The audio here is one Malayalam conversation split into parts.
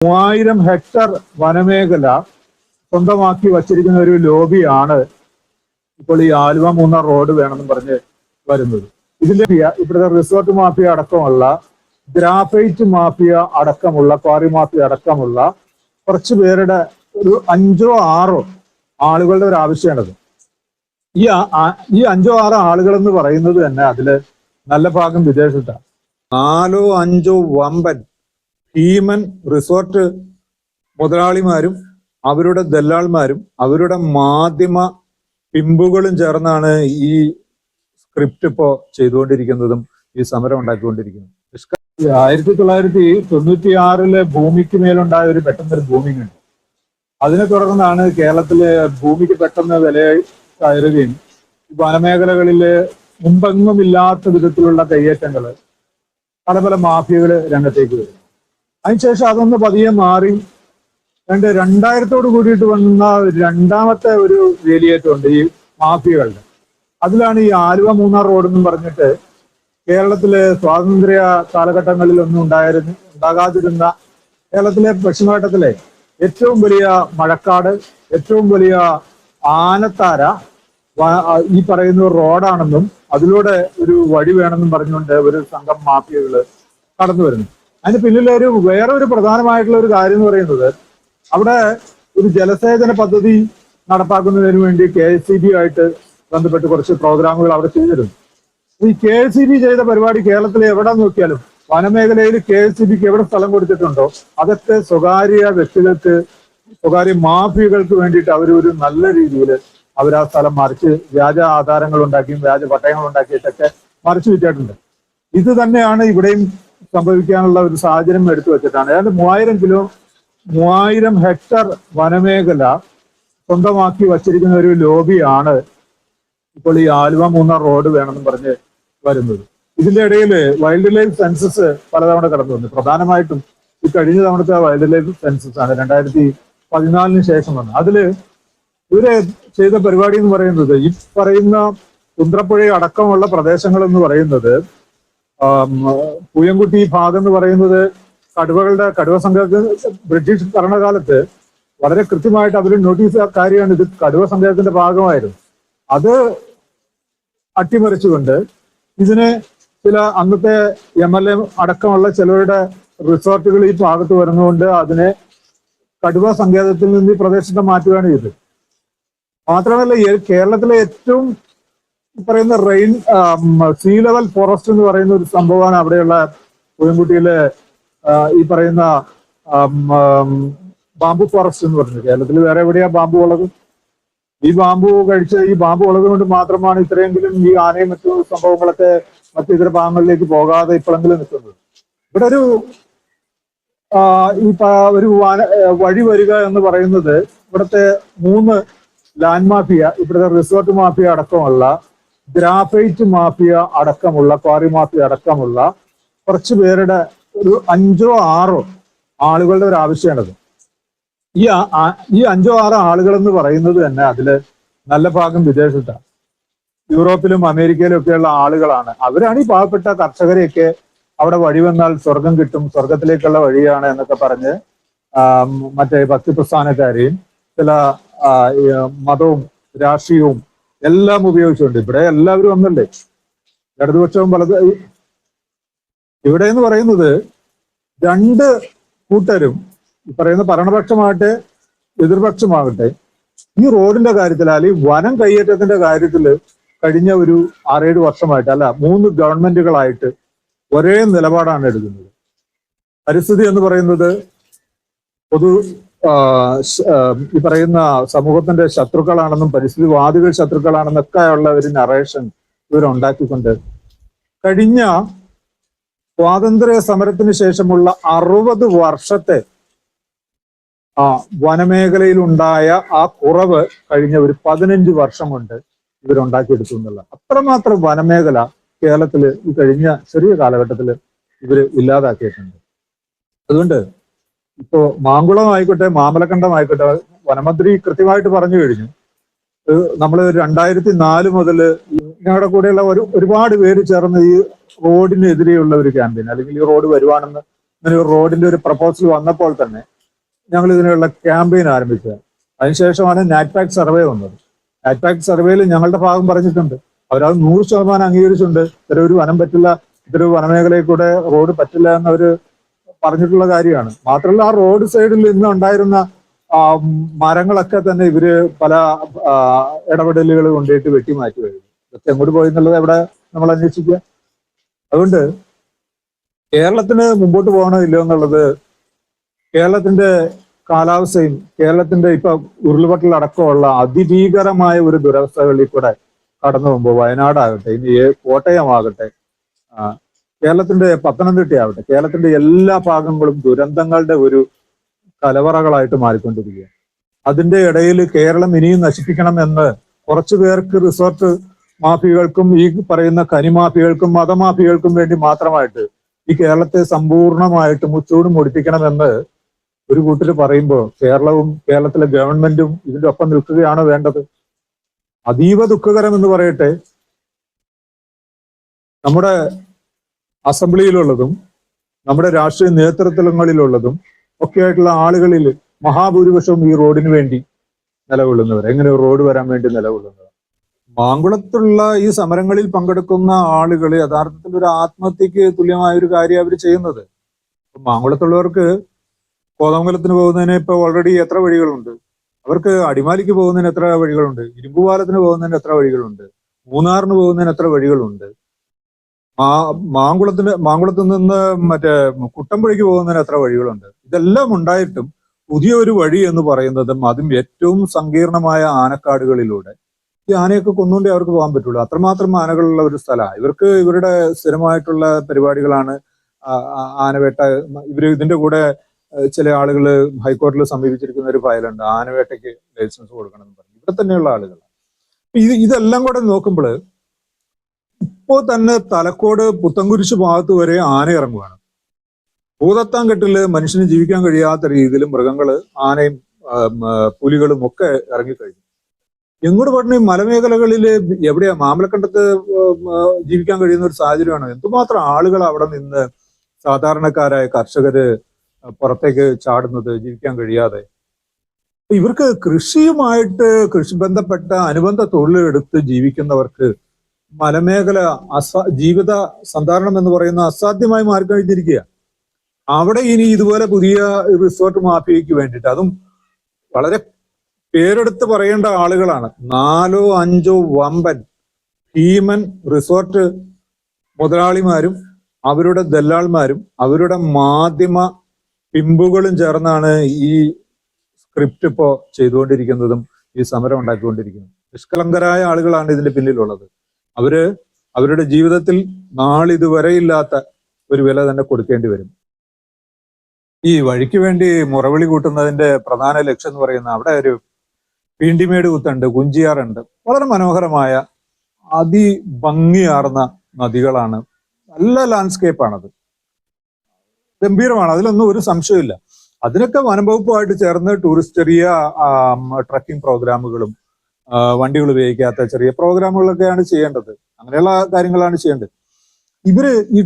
മൂവായിരം ഹെക്ടർ വനമേഖല സ്വന്തമാക്കി വച്ചിരിക്കുന്ന ഒരു ലോബിയാണ് ഇപ്പോൾ ഈ ആലുവ മൂന്നാർ റോഡ് വേണമെന്ന് പറഞ്ഞ് വരുന്നത്. ഇതിന്റെ ഇവിടുത്തെ റിസോർട്ട് മാഫിയ അടക്കമുള്ള ഗ്രാഫൈറ്റ് മാഫിയ അടക്കമുള്ള ക്വാറി മാഫിയ അടക്കമുള്ള കുറച്ച് പേരുടെ ഒരു അഞ്ചോ ആറോ ആളുകളുടെ ഒരു ആവശ്യമാണത്. ഈ ഈ അഞ്ചോ ആറോ ആളുകൾ എന്ന് പറയുന്നത് തന്നെ അതിൽ നല്ല ഭാഗം വിദേശത്താണ് നാലോ അഞ്ചോ വമ്പൻ ഭീമൻ റിസോർട്ട് മുതലാളിമാരും അവരുടെ ദല്ലാൾമാരും അവരുടെ മാധ്യമ പിമ്പുകളും ചേർന്നാണ് ഈ സ്ക്രിപ്റ്റ് ഇപ്പോ ചെയ്തുകൊണ്ടിരിക്കുന്നതും ഈ സമരം ഉണ്ടാക്കിക്കൊണ്ടിരിക്കുന്നതും. ആയിരത്തി തൊള്ളായിരത്തി തൊണ്ണൂറ്റി ആറിലെ ഭൂമിക്ക് മേലുണ്ടായ ഒരു പെട്ടെന്നൊരു ഭൂമിങ് ഉണ്ട് അതിനെ തുടർന്നാണ് കേരളത്തിലെ ഭൂമിക്ക് പെട്ടെന്ന് വില കയറുകയും വനമേഖലകളിലെ മുമ്പെങ്ങുമില്ലാത്ത വിധത്തിലുള്ള കയ്യേറ്റങ്ങൾ പല പല മാഫിയകൾ രംഗത്തേക്ക് വരും അതിനുശേഷം അതൊന്ന് പതിയെ മാറി. രണ്ട് രണ്ടായിരത്തോട് കൂടിയിട്ട് വന്ന രണ്ടാമത്തെ ഒരു വേലിയേറ്റമുണ്ട് ഈ മാഫിയകളുടെ. അതിലാണ് ഈ ആലുവ മൂന്നാർ റോഡ് എന്ന് പറഞ്ഞിട്ട് കേരളത്തിലെ സ്വാതന്ത്ര്യ കാലഘട്ടങ്ങളിൽ ഒന്നും ഉണ്ടായിരുന്നു ഉണ്ടാകാതിരുന്ന കേരളത്തിലെ പശ്ചിമഘട്ടത്തിലെ ഏറ്റവും വലിയ മഴക്കാട് ഏറ്റവും വലിയ ആനത്താര ഈ പറയുന്ന റോഡാണെന്നും അതിലൂടെ ഒരു വഴി വേണമെന്നും പറഞ്ഞുകൊണ്ട് ഒരു സംഘം മാഫിയകൾ കടന്നു വരുന്നു അതിന് പിന്നിലെ ഒരു വേറെ ഒരു പ്രധാനമായിട്ടുള്ള ഒരു കാര്യം എന്ന് പറയുന്നത് അവിടെ ഒരു ജലസേചന പദ്ധതി നടപ്പാക്കുന്നതിന് വേണ്ടി കെ എസ് സി ബി ആയിട്ട് ബന്ധപ്പെട്ട് കുറച്ച് പ്രോഗ്രാമുകൾ അവിടെ ചെയ്തിരുന്നു. ഈ കെ എസ് സി ബി ചെയ്ത പരിപാടി കേരളത്തിൽ എവിടെ നോക്കിയാലും വനമേഖലയിൽ കെ എസ് സി ബിക്ക് എവിടെ സ്ഥലം കൊടുത്തിട്ടുണ്ടോ അതൊക്കെ സ്വകാര്യ വ്യക്തികൾക്ക് സ്വകാര്യ മാഫിയകൾക്ക് വേണ്ടിയിട്ട് അവർ ഒരു നല്ല രീതിയിൽ അവർ ആ സ്ഥലം മറിച്ച് വ്യാജ ആധാരങ്ങൾ ഉണ്ടാക്കിയും വ്യാജ പട്ടയങ്ങൾ ഉണ്ടാക്കിയിട്ടൊക്കെ മറിച്ചു വിറ്റിട്ടുണ്ട്. ഇത് തന്നെയാണ് ഇവിടെയും സംഭവിക്കാനുള്ള ഒരു സാഹചര്യം എടുത്തു വെച്ചിട്ടാണ്. ഏതാണ്ട് മൂവായിരം കിലോ മൂവായിരം ഹെക്ടർ വനമേഖല സ്വന്തമാക്കി വച്ചിരിക്കുന്ന ഒരു ലോബിയാണ് ഇപ്പോൾ ഈ ആലുവ മൂന്നാർ റോഡ് വേണമെന്ന് പറഞ്ഞ് വരുന്നത്. ഇതിന്റെ ഇടയിൽ വൈൽഡ് ലൈഫ് സെൻസസ് പലതവണ കടന്നു വന്നു. പ്രധാനമായിട്ടും ഈ കഴിഞ്ഞ തവണത്തെ വൈൽഡ് ലൈഫ് സെൻസസ് ആണ്. രണ്ടായിരത്തി പതിനാലിന് ശേഷം വന്നത്. അതിൽ ഇവർ ചെയ്ത പരിപാടി എന്ന് പറയുന്നത് ഈ പറയുന്ന കുന്ത്രപ്പുഴ അടക്കമുള്ള പ്രദേശങ്ങൾ എന്ന് പറയുന്നത് പൂയംകുട്ടി ഭാഗം എന്ന് പറയുന്നത് കടുവകളുടെ കടുവ സംഘത്തിന് ബ്രിട്ടീഷ് ഭരണകാലത്ത് വളരെ കൃത്യമായിട്ട് അവർ നോട്ടീസ് കാര്യമാണ് ഇത് കടുവ സംഘത്തിന്റെ ഭാഗമായിരുന്നു. അത് അട്ടിമറിച്ചുകൊണ്ട് ഇതിന് ചില അന്നത്തെ എം എൽ എ അടക്കമുള്ള ചിലരുടെ റിസോർട്ടുകൾ ഈ ഭാഗത്ത് വരുന്നതുകൊണ്ട് അതിനെ കടുവ സങ്കേതത്തിൽ നിന്ന് ഈ പ്രദേശത്തെ മാറ്റുകയാണ് ചെയ്തത്. മാത്രമല്ല കേരളത്തിലെ ഏറ്റവും പറയുന്ന റെയിൻ സീ ലെവൽ ഫോറസ്റ്റ് എന്ന് പറയുന്ന ഒരു സംഭവമാണ് അവിടെയുള്ള കോയമ്പുട്ടിയിലെ ഈ പറയുന്ന ബാംബു ഫോറസ്റ്റ് എന്ന് പറയുന്നത് കേരളത്തിൽ വേറെ എവിടെയാ ബാമ്പു ഉള്ളത്? ഈ ബാമ്പു കഴിച്ച് ഈ ബാമ്പു ഉള്ളത് കൊണ്ട് മാത്രമാണ് ഇത്രയെങ്കിലും ഈ ആനയും മറ്റു സംഭവങ്ങളൊക്കെ മറ്റു ഇതര ഭാഗങ്ങളിലേക്ക് പോകാതെ ഇപ്പോഴെങ്കിലും നിൽക്കുന്നത്. ഇവിടെ ഒരു ഈ ഒരു വഴി വരിക എന്ന് പറയുന്നത് ഇവിടുത്തെ മൂന്ന് ലാൻഡ് മാഫിയ ഇവിടുത്തെ റിസോർട്ട് മാഫിയ അടക്കമുള്ള ഗ്രാഫൈറ്റ് മാഫിയ അടക്കമുള്ള ക്വാറി മാഫിയ അടക്കമുള്ള കുറച്ച് പേരുടെ ഒരു അഞ്ചോ ആറോ ആളുകളുടെ ഒരു ആവശ്യമാണത്. ഈ ഈ അഞ്ചോ ആറോ ആളുകൾ എന്ന് പറയുന്നത് തന്നെ അതിൽ നല്ല ഭാഗം വിദേശത്താണ്. യൂറോപ്പിലും അമേരിക്കയിലും ഒക്കെയുള്ള ആളുകളാണ്. അവരാണ് ഈ പാവപ്പെട്ട കർഷകരെയൊക്കെ അവിടെ വഴി വന്നാൽ സ്വർഗം കിട്ടും സ്വർഗത്തിലേക്കുള്ള വഴിയാണ് എന്നൊക്കെ പറഞ്ഞ് മറ്റേ ഭക്തി പ്രസ്ഥാനക്കാരെയും ചില മതവും രാഷ്ട്രീയവും എല്ലാം ഉപയോഗിച്ചുകൊണ്ട്. ഇവിടെ എല്ലാവരും ഒന്നല്ലേ ഇടതുപക്ഷവും വലത് ഇവിടെ എന്ന് പറയുന്നത് രണ്ട് കൂട്ടരും പറയുന്ന ഭരണപക്ഷമാകട്ടെ എതിർപക്ഷമാകട്ടെ ഈ റോഡിന്റെ കാര്യത്തിൽ അല്ലെങ്കിൽ വനം കയ്യേറ്റത്തിന്റെ കാര്യത്തിൽ കഴിഞ്ഞ ഒരു ആറേഴ് വർഷമായിട്ട് അല്ല മൂന്ന് ഗവൺമെന്റുകളായിട്ട് ഒരേ നിലപാടാണ് എടുക്കുന്നത്. പരിസ്ഥിതി എന്ന് പറയുന്നത് പൊതു ഈ പറയുന്ന സമൂഹത്തിന്റെ ശത്രുക്കളാണെന്നും പരിസ്ഥിതിവാദികൾ ശത്രുക്കളാണെന്നൊക്കെ ഉള്ള ഒരു നറേഷൻ ഇവരുണ്ടാക്കിക്കൊണ്ട് കഴിഞ്ഞ സ്വാതന്ത്ര്യ സമരത്തിന് ശേഷമുള്ള അറുപത് വർഷത്തെ ആ വനമേഖലയിൽ ഉണ്ടായ ആ കുറവ് കഴിഞ്ഞ ഒരു പതിനഞ്ച് വർഷം കൊണ്ട് ഇവരുണ്ടാക്കിയെടുത്തു എന്നുള്ള അത്രമാത്രം വനമേഖല കേരളത്തിൽ ഈ കഴിഞ്ഞ ചെറിയ കാലഘട്ടത്തിൽ ഇവർ ഇല്ലാതാക്കിയിട്ടുണ്ട്. അതുകൊണ്ട് ഇപ്പോ മാങ്കുളം ആയിക്കോട്ടെ മാമലക്കണ്ടം ആയിക്കോട്ടെ വനമന്ത്രി കൃത്യമായിട്ട് പറഞ്ഞു കഴിഞ്ഞു. നമ്മൾ രണ്ടായിരത്തി നാല് മുതൽ ഞങ്ങളുടെ കൂടെയുള്ള ഒരു ഒരുപാട് പേര് ചേർന്ന് ഈ റോഡിനെതിരെയുള്ള ഒരു ക്യാമ്പയിൻ അല്ലെങ്കിൽ ഈ റോഡ് വരുവാണെന്ന് ഇങ്ങനെ ഒരു റോഡിന്റെ ഒരു പ്രപ്പോസൽ വന്നപ്പോൾ തന്നെ ഞങ്ങൾ ഇതിനുള്ള ക്യാമ്പയിൻ ആരംഭിച്ചത് അതിനുശേഷമാണ് നാറ്റ്പാക് സർവേ വന്നത്. നാറ്റ്പാക് സർവേയിൽ ഞങ്ങളുടെ ഭാഗം പറഞ്ഞിട്ടുണ്ട്. അവരത് നൂറ് ശതമാനം അംഗീകരിച്ചിട്ടുണ്ട്. ഇത്തരം ഒരു വനം പറ്റില്ല ഇത്തരം വനമേഖലയിൽ കൂടെ റോഡ് പറ്റില്ല എന്നവര് പറഞ്ഞിട്ടുള്ള കാര്യമാണ്. മാത്രമല്ല ആ റോഡ് സൈഡിൽ ഇന്ന് ഉണ്ടായിരുന്ന മരങ്ങളൊക്കെ തന്നെ ഇവർ പല ഇടപെടലുകൾ കൊണ്ടുപോയിട്ട് വെട്ടി മാറ്റി കഴിഞ്ഞു. ഇതൊക്കെ എങ്ങോട്ട് പോയി എന്നുള്ളത് എവിടെ നമ്മൾ അന്വേഷിക്കുക? അതുകൊണ്ട് കേരളത്തിന് മുമ്പോട്ട് പോകണോ ഇല്ലയോ എന്നുള്ളത് കേരളത്തിന്റെ കാലാവസ്ഥയും കേരളത്തിന്റെ ഇപ്പൊ ഉരുൾപൊട്ടലടക്കമുള്ള അതിഭീകരമായ ഒരു ദുരവസ്ഥകളിൽ കൂടെ കടന്നു പോകുമ്പോൾ വയനാടാകട്ടെ ഇനി കോട്ടയമാകട്ടെ കേരളത്തിന്റെ പത്തനംതിട്ടയാവട്ടെ കേരളത്തിന്റെ എല്ലാ ഭാഗങ്ങളും ദുരന്തങ്ങളുടെ ഒരു കലവറകളായിട്ട് മാറിക്കൊണ്ടിരിക്കുകയാണ്. അതിന്റെ ഇടയിൽ കേരളം ഇനിയും നശിപ്പിക്കണം എന്ന് കുറച്ചു പേർക്ക് റിസോർട്ട് മാഫിയകൾക്കും ഈ പറയുന്ന കനിമാഫികൾക്കും മതമാഫിയകൾക്കും വേണ്ടി മാത്രമായിട്ട് ഈ കേരളത്തെ സമ്പൂർണമായിട്ട് മുച്ചൂട് മുടിപ്പിക്കണമെന്ന് ഒരു കൂട്ടര് പറയുമ്പോൾ കേരളവും കേരളത്തിലെ ഗവൺമെന്റും ഇതിന്റെ ഒപ്പം നിൽക്കുകയാണോ വേണ്ടത്? അതീവ ദുഃഖകരം എന്ന് പറയട്ടെ. നമ്മുടെ അസംബ്ലിയിലുള്ളതും നമ്മുടെ രാഷ്ട്രീയ നേതൃത്വങ്ങളിലുള്ളതും ഒക്കെ ആയിട്ടുള്ള ആളുകളിൽ മഹാഭൂരിപക്ഷവും ഈ റോഡിന് വേണ്ടി നിലകൊള്ളുന്നവർ. എങ്ങനെ റോഡ് വരാൻ വേണ്ടി നിലകൊള്ളുന്നവർ? മാങ്കുളത്തുള്ള ഈ സമരങ്ങളിൽ പങ്കെടുക്കുന്ന ആളുകൾ യഥാർത്ഥത്തിൽ ഒരു ആത്മഹത്യക്ക് തുല്യമായ ഒരു കാര്യം അവർ ചെയ്യുന്നത്. മാങ്കുളത്തുള്ളവർക്ക് കോതമംഗലത്തിന് പോകുന്നതിന് ഇപ്പൊ ഓൾറെഡി എത്ര വഴികളുണ്ട്? അവർക്ക് അടിമാലിക്ക് പോകുന്നതിന് എത്ര വഴികളുണ്ട്? ഇരുമ്പുപാലത്തിന് പോകുന്നതിന് എത്ര വഴികളുണ്ട്? മൂന്നാറിന് പോകുന്നതിന് എത്ര വഴികളുണ്ട്? മാ മാങ്കുളത്തിന് മാങ്കുളത്ത് നിന്ന് മറ്റേ കുട്ടമ്പുഴയ്ക്ക് പോകുന്നതിന് എത്ര വഴികളുണ്ട്? ഇതെല്ലാം ഉണ്ടായിട്ടും പുതിയൊരു വഴി എന്ന് പറയുന്നതും അതും ഏറ്റവും സങ്കീർണമായ ആനക്കാടുകളിലൂടെ. ഈ ആനയൊക്കെ കൊന്നുകൊണ്ടേ അവർക്ക് പോകാൻ പറ്റുള്ളൂ. അത്രമാത്രം ആനകളുള്ള ഒരു സ്ഥലമാണ് ഇവർക്ക് ഇവരുടെ സ്ഥിരമായിട്ടുള്ള പരിപാടികളാണ് ആനവേട്ട. ഇവർ ഇതിന്റെ കൂടെ ചില ആളുകൾ ഹൈക്കോടതിയിൽ സമീപിച്ചിരിക്കുന്ന ഒരു ഫയലുണ്ട്. ആനവേട്ടയ്ക്ക് ലൈസൻസ് കൊടുക്കണം എന്ന് പറഞ്ഞു. ഇവിടെ തന്നെയുള്ള ആളുകൾ ഇത് ഇതെല്ലാം കൂടെ നോക്കുമ്പോൾ ഇപ്പോൾ തന്നെ തലക്കോട് പുത്തൻകുരിശ് ഭാഗത്ത് വരെ ആന ഇറങ്ങുകയാണ് ഭൂതത്താൻകെട്ടിൽ മനുഷ്യന് ജീവിക്കാൻ കഴിയാത്ത രീതിയിൽ മൃഗങ്ങൾ ആനയും പുലികളും ഒക്കെ ഇറങ്ങിക്കഴിഞ്ഞു. എങ്ങോട്ട് പറഞ്ഞ മലമേഖലകളിൽ എവിടെയാ മാമലക്കണ്ടത്ത് ജീവിക്കാൻ കഴിയുന്ന ഒരു സാഹചര്യമാണ്? എന്തുമാത്രം ആളുകൾ അവിടെ നിന്ന് സാധാരണക്കാരായ കർഷകര് പുറത്തേക്ക് ചാടുന്നത് ജീവിക്കാൻ കഴിയാതെ? ഇവർക്ക് കൃഷിയുമായിട്ട് കൃഷി ബന്ധപ്പെട്ട അനുബന്ധ തൊഴിലെടുത്ത് ജീവിക്കുന്നവർക്ക് മലമേഖല അസാ ജീവിത സന്ധാരണം എന്ന് പറയുന്ന അസാധ്യമായി മാറിക്കഴിഞ്ഞിരിക്കുക അവിടെ ഇനി ഇതുപോലെ പുതിയ റിസോർട്ട് മാഫിയയ്ക്ക് വേണ്ടിയിട്ട്. അതും വളരെ പേരെടുത്ത് പറയേണ്ട ആളുകളാണ്. നാലോ അഞ്ചോ വമ്പൻ ഭീമൻ റിസോർട്ട് മുതലാളിമാരും അവരുടെ ദല്ലാൾമാരും അവരുടെ മാധ്യമ പിമ്പുകളും ചേർന്നാണ് ഈ സ്ക്രിപ്റ്റ് ഇപ്പോ ചെയ്തുകൊണ്ടിരിക്കുന്നതും ഈ സമരം ഉണ്ടാക്കിക്കൊണ്ടിരിക്കുന്നതും. നിഷ്കളങ്കരായ ആളുകളാണ് ഇതിന്റെ പിന്നിലുള്ളത്. അവർ അവരുടെ ജീവിതത്തിൽ നാളിതുവരെ ഇല്ലാത്ത ഒരു വില തന്നെ കൊടുക്കേണ്ടി വരും. ഈ വഴിക്ക് വേണ്ടി മുറവിളി കൂട്ടുന്നതിന്റെ പ്രധാന ലക്ഷ്യം എന്ന് പറയുന്ന അവിടെ ഒരു പീണ്ടിമേട് കുത്തുണ്ട് കുഞ്ചിയാറുണ്ട്. വളരെ മനോഹരമായ അതിഭംഗിയാർന്ന നദികളാണ്. നല്ല ലാൻഡ്സ്കേപ്പാണത് ഗംഭീരമാണ് അതിലൊന്നും ഒരു സംശയമില്ല അതിനൊക്കെ വനംവകുപ്പുമായിട്ട് ചേർന്ന് ടൂറിസ്റ്റ് ചെറിയ ട്രക്കിംഗ് പ്രോഗ്രാമുകളും വണ്ടികൾ ഉപയോഗിക്കാത്ത ചെറിയ പ്രോഗ്രാമുകളൊക്കെയാണ് ചെയ്യേണ്ടത്. അങ്ങനെയുള്ള കാര്യങ്ങളാണ് ചെയ്യേണ്ടത്. ഇവർ ഈ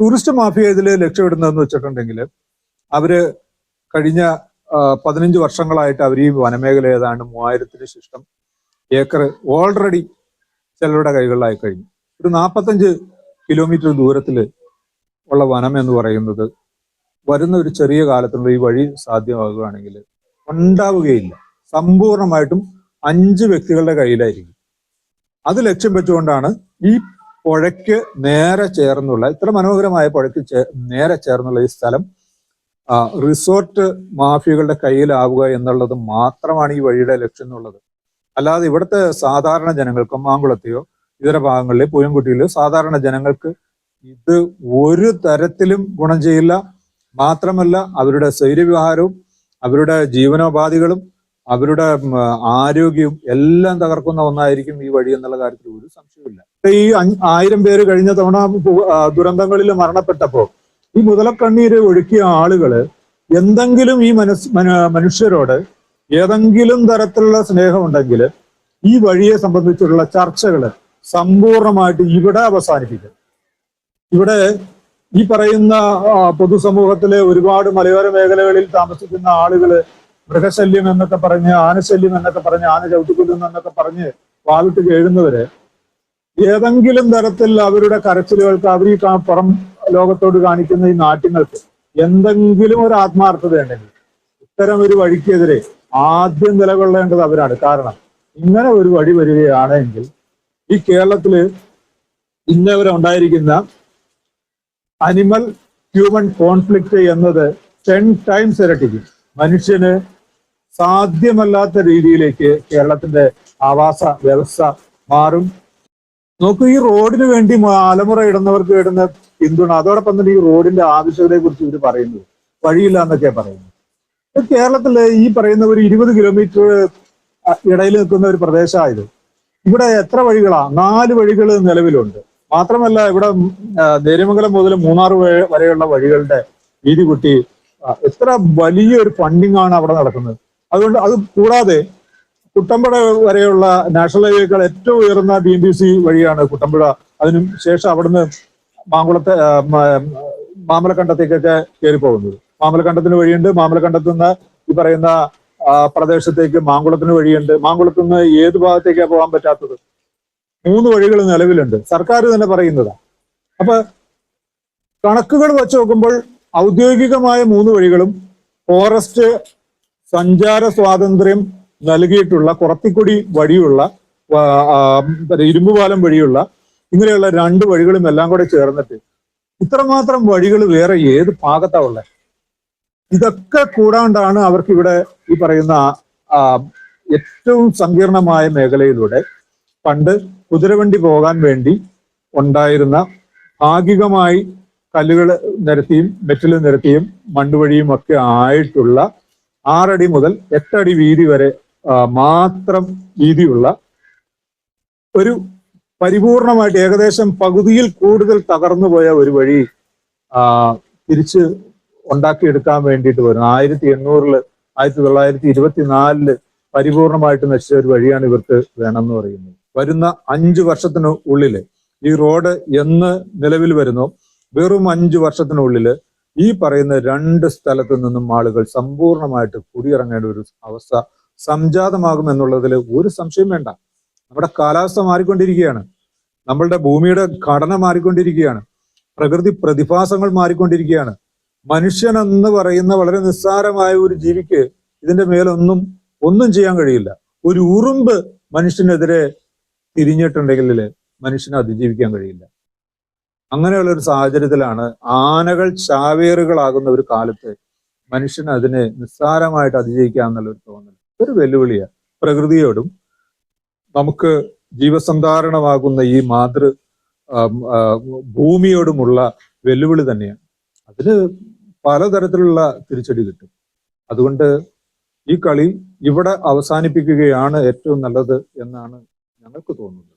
ടൂറിസ്റ്റ് മാഫിയ ഇതിൽ ലക്ഷ്യമിടുന്നതെന്ന് വെച്ചിട്ടുണ്ടെങ്കിൽ അവർ കഴിഞ്ഞ പതിനഞ്ച് വർഷങ്ങളായിട്ട് അവർ ഈ വനമേഖല ഏതാണ്ട് മൂവായിരത്തിന് ശിഷ്ടം ഏക്കർ ഓൾറെഡി ചിലരുടെ കൈകളിലായി കഴിഞ്ഞു. ഒരു നാൽപ്പത്തഞ്ച് കിലോമീറ്റർ ദൂരത്തിൽ ഉള്ള വനം എന്ന് പറയുന്നത് വരുന്ന ഒരു ചെറിയ കാലത്തിനുള്ള ഈ വഴി സാധ്യമാകുകയാണെങ്കിൽ ഉണ്ടാവുകയില്ല. സമ്പൂർണമായിട്ടും അഞ്ച് വ്യക്തികളുടെ കയ്യിലായിരിക്കും. അത് ലക്ഷ്യം വെച്ചുകൊണ്ടാണ് ഈ പുഴയ്ക്ക് നേരെ ചേർന്നുള്ള ഇത്ര മനോഹരമായ പുഴയ്ക്ക് നേരെ ചേർന്നുള്ള ഈ സ്ഥലം റിസോർട്ട് മാഫിയകളുടെ കയ്യിലാവുക എന്നുള്ളത് മാത്രമാണ് ഈ വഴിയുടെ ലക്ഷ്യം എന്നുള്ളത്. അല്ലാതെ ഇവിടുത്തെ സാധാരണ ജനങ്ങൾക്ക് മാങ്കുളത്തെയോ ഇതര ഭാഗങ്ങളിലെ പൂയംകുട്ടിയിലെയോ സാധാരണ ജനങ്ങൾക്ക് ഇത് ഒരു തരത്തിലും ഗുണം ചെയ്യില്ല. മാത്രമല്ല അവരുടെ ശൈര്യവിഹാരവും അവരുടെ ജീവനോപാധികളും അവരുടെ ആരോഗ്യവും എല്ലാം തകർക്കുന്ന ഒന്നായിരിക്കും ഈ വഴി എന്നുള്ള കാര്യത്തിൽ ഒരു സംശയമില്ല ഈ ആയിരം പേര് കഴിഞ്ഞ തവണ ദുരന്തങ്ങളിൽ മരണപ്പെട്ടപ്പോ ഈ മുതലക്കണ്ണീര് ഒഴുക്കിയ ആളുകൾ എന്തെങ്കിലും ഈ മനസ് മന- മനുഷ്യരോട് ഏതെങ്കിലും തരത്തിലുള്ള സ്നേഹമുണ്ടെങ്കിൽ ഈ വഴിയെ സംബന്ധിച്ചുള്ള ചർച്ചകൾ സമ്പൂർണമായിട്ട് ഇവിടെ അവസാനിപ്പിക്കും. ഇവിടെ ഈ പറയുന്ന പൊതുസമൂഹത്തിലെ ഒരുപാട് മലയോര മേഖലകളിൽ താമസിക്കുന്ന ആളുകൾ മൃഗശല്യം എന്നൊക്കെ പറഞ്ഞ് ആനശല്യം എന്നൊക്കെ പറഞ്ഞ് ആന ചവിട്ടിക്കൊല്ലുന്നു എന്നൊക്കെ പറഞ്ഞ് വാവിട്ട് കേഴുന്നവര് ഏതെങ്കിലും തരത്തിൽ അവരുടെ കരച്ചിലുകൾക്ക് അവർ ഈ പുറം ലോകത്തോട് കാണിക്കുന്ന ഈ നാട്യങ്ങൾക്ക് എന്തെങ്കിലും ഒരു ആത്മാർത്ഥത ഉണ്ടെങ്കിൽ ഇത്തരം ഒരു വഴിക്കെതിരെ ആദ്യം നിലകൊള്ളേണ്ടത് അവരാണ്. കാരണം ഇങ്ങനെ ഒരു വഴി വരികയാണെങ്കിൽ ഈ കേരളത്തിൽ ഇന്നവരെ ഉണ്ടായിരിക്കുന്ന അനിമൽ ഹ്യൂമൻ കോൺഫ്ലിക്റ്റ് എന്നത് ടെൻ ടൈംസ് ഇരട്ടിക്കും. മനുഷ്യന് സാധ്യമല്ലാത്ത രീതിയിലേക്ക് കേരളത്തിന്റെ ആവാസ വ്യവസ്ഥ മാറും. നോക്കൂ ഈ റോഡിന് വേണ്ടി ആലമുറ ഇടുന്നവർക്ക് ഇടുന്ന പിന്തുണ അതോടൊപ്പം തന്നെ ഈ റോഡിന്റെ ആവശ്യകതയെ കുറിച്ച് ഇവർ പറയുന്നത് വഴിയില്ല എന്നൊക്കെ പറയുന്നു. കേരളത്തിൽ ഈ പറയുന്ന ഒരു ഇരുപത് കിലോമീറ്റർ ഇടയിൽ നിൽക്കുന്ന ഒരു പ്രദേശമായത്. ഇവിടെ എത്ര വഴികളാ? നാല് വഴികൾ നിലവിലുണ്ട്. മാത്രമല്ല ഇവിടെ നേരിമംഗലം മുതൽ മൂന്നാർ വരെ- വരെയുള്ള വഴികളുടെ വീതി കുട്ടി എത്ര വലിയൊരു ഫണ്ടിങ് ആണ് അവിടെ നടക്കുന്നത്. അതുകൊണ്ട് അത് കൂടാതെ കുട്ടമ്പുഴ വരെയുള്ള നാഷണൽ ഹൈവേക്കാൾ ഏറ്റവും ഉയർന്ന ബി എം ബി സി വഴിയാണ് കുട്ടമ്പുഴ അതിനു ശേഷം അവിടുന്ന് മാങ്കുളത്തെ മാമലക്കണ്ടത്തേക്കൊക്കെ കയറി പോകുന്നത് മാമലക്കണ്ടത്തിന് വഴിയുണ്ട്. മാമലക്കണ്ടത്ത് നിന്ന് ഈ പറയുന്ന പ്രദേശത്തേക്ക് മാങ്കുളത്തിന് വഴിയുണ്ട്. മാങ്കുളത്ത് നിന്ന് ഏത് ഭാഗത്തേക്കാണ് പോകാൻ പറ്റാത്തത്? മൂന്ന് വഴികൾ നിലവിലുണ്ട്. സർക്കാർ തന്നെ പറയുന്നതാ. അപ്പൊ കണക്കുകൾ വെച്ച് നോക്കുമ്പോൾ ഔദ്യോഗികമായ മൂന്ന് വഴികളും ഫോറസ്റ്റ് സഞ്ചാര സ്വാതന്ത്ര്യം നൽകിയിട്ടുള്ള കുറത്തിക്കുടി വഴിയുള്ള ഇരുമ്പു പാലം ഇരുമ്പുപാലം വഴിയുള്ള ഇങ്ങനെയുള്ള രണ്ട് വഴികളും എല്ലാം കൂടെ ചേർന്നിട്ട് ഇത്രമാത്രം വഴികൾ വേറെ ഏത് ഭാഗത്താ ഉള്ളത് ഇതൊക്കെ കൂടാണ്ടാണ് അവർക്ക് ഇവിടെ ഈ പറയുന്ന ഏറ്റവും സങ്കീർണമായ മേഖലയിലൂടെ പണ്ട് കുതിരവണ്ടി പോകാൻ വേണ്ടി ഉണ്ടായിരുന്ന ഭാഗികമായി കല്ലുകൾ നിരത്തിയും മെറ്റൽ നിരത്തിയും മണ്ണുവഴിയും ഒക്കെ ആയിട്ടുള്ള ആറടി മുതൽ എട്ടടി വീതി വരെ മാത്രം വീതിയുള്ള ഒരു പരിപൂർണമായിട്ട് ഏകദേശം പകുതിയിൽ കൂടുതൽ തകർന്നു പോയ ഒരു വഴി തിരിച്ച് ഉണ്ടാക്കിയെടുക്കാൻ വേണ്ടിയിട്ട് വരുന്നു. ആയിരത്തി എണ്ണൂറിൽ ആയിരത്തി തൊള്ളായിരത്തി ഇരുപത്തിനാലിൽ പരിപൂർണമായിട്ട് നശിച്ച ഒരു വഴിയാണ് ഇവർക്ക് വേണമെന്ന് പറയുന്നത്. വരുന്ന അഞ്ചു വർഷത്തിന് ഉള്ളിൽ ഈ റോഡ് എന്ന് നിലവിൽ വരുന്നു. വെറും അഞ്ചു വർഷത്തിനുള്ളിൽ ഈ പറയുന്ന രണ്ട് സ്ഥലത്ത് നിന്നും ആളുകൾ സമ്പൂർണമായിട്ട് കുടിയിറങ്ങേണ്ട ഒരു അവസ്ഥ സംജാതമാകും എന്നുള്ളതിൽ ഒരു സംശയം വേണ്ട. നമ്മുടെ കാലാവസ്ഥ മാറിക്കൊണ്ടിരിക്കുകയാണ്. നമ്മളുടെ ഭൂമിയുടെ ഘടന മാറിക്കൊണ്ടിരിക്കുകയാണ്. പ്രകൃതി പ്രതിഭാസങ്ങൾ മാറിക്കൊണ്ടിരിക്കുകയാണ്. മനുഷ്യൻ എന്ന് പറയുന്ന വളരെ നിസ്സാരമായ ഒരു ജീവിക്ക് ഇതിന്റെ മേലൊന്നും ഒന്നും ചെയ്യാൻ കഴിയില്ല. ഒരു ഉറുമ്പ് മനുഷ്യനെതിരെ തിരിഞ്ഞിട്ടുണ്ടെങ്കിൽ മനുഷ്യനെ അതിജീവിക്കാൻ കഴിയില്ല. അങ്ങനെയുള്ള ഒരു സാഹചര്യത്തിലാണ് ആനകൾ ചാവേറുകളാകുന്ന ഒരു കാലത്ത് മനുഷ്യൻ അതിനെ നിസ്സാരമായിട്ട് അതിജയിക്കാം എന്നുള്ള ഒരു തോന്നൽ ഒരു വെല്ലുവിളിയാണ് പ്രകൃതിയോടും നമുക്ക് ജീവസന്ധാരണമാകുന്ന ഈ മാതൃ ഭൂമിയോടുമുള്ള വെല്ലുവിളി തന്നെയാണ്. അതിന് പലതരത്തിലുള്ള തിരിച്ചടി കിട്ടും. അതുകൊണ്ട് ഈ കളി ഇവിടെ അവസാനിപ്പിക്കുകയാണ് ഏറ്റവും നല്ലത് എന്നാണ് ഞങ്ങൾക്ക് തോന്നുന്നത്.